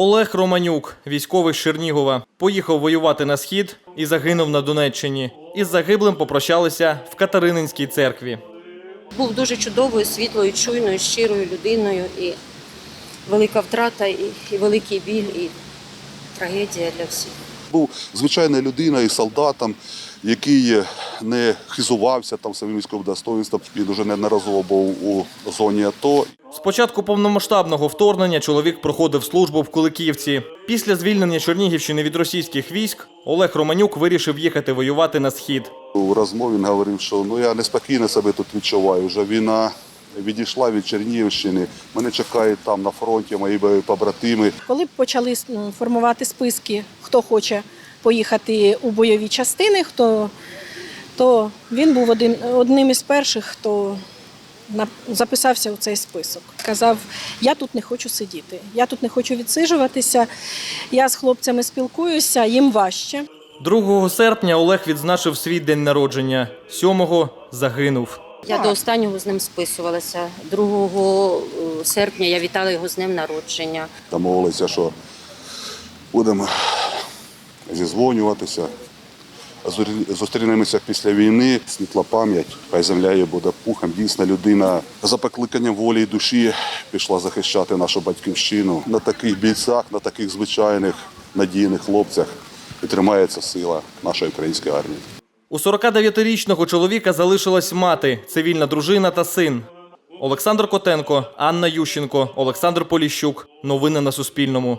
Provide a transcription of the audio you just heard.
Олег Романюк, військовий з Чернігова, поїхав воювати на схід і загинув на Донеччині. Із загиблим попрощалися в Катерининській церкві. Був дуже чудовою, світлою, чуйною, щирою людиною і велика втрата, і, і великий біль, і трагедія для всіх. Був звичайна людина і солдатом, який не хизувався там своїм військовим достоинством. Він уже неодноразово був у зоні АТО. З початку повномасштабного вторгнення чоловік проходив службу в Куликівці. Після звільнення Чернігівщини від російських військ Олег Романюк вирішив їхати воювати на схід. У розмові він говорив, що ну я неспокійно себе тут відчуваю. Вже війна відійшла від Чернігівщини. Мене чекають там на фронті мої побратими. Коли почали ну, формувати списки, хто хоче поїхати у бойові частини, хто, то він був один, одним із перших, хто записався у цей список. Казав, я тут не хочу сидіти, я тут не хочу відсиджуватися, я з хлопцями спілкуюся, їм важче. 2 серпня Олег відзначив свій день народження. 7-го загинув. Я до останнього з ним списувалася. 2 серпня я вітала його з днем народження. Домовилися, що будемо зізвонюватися. Зустрі- Зустрінемося після війни, світла пам'ять, хай земля її буде пухом. Дійсно, людина за покликанням волі і душі пішла захищати нашу батьківщину. На таких бійцях, на таких звичайних надійних хлопцях і тримається сила нашої української армії. У 49-річного чоловіка залишилась мати, цивільна дружина та син. Олександр Котенко, Анна Ющенко, Олександр Поліщук. Новини на Суспільному.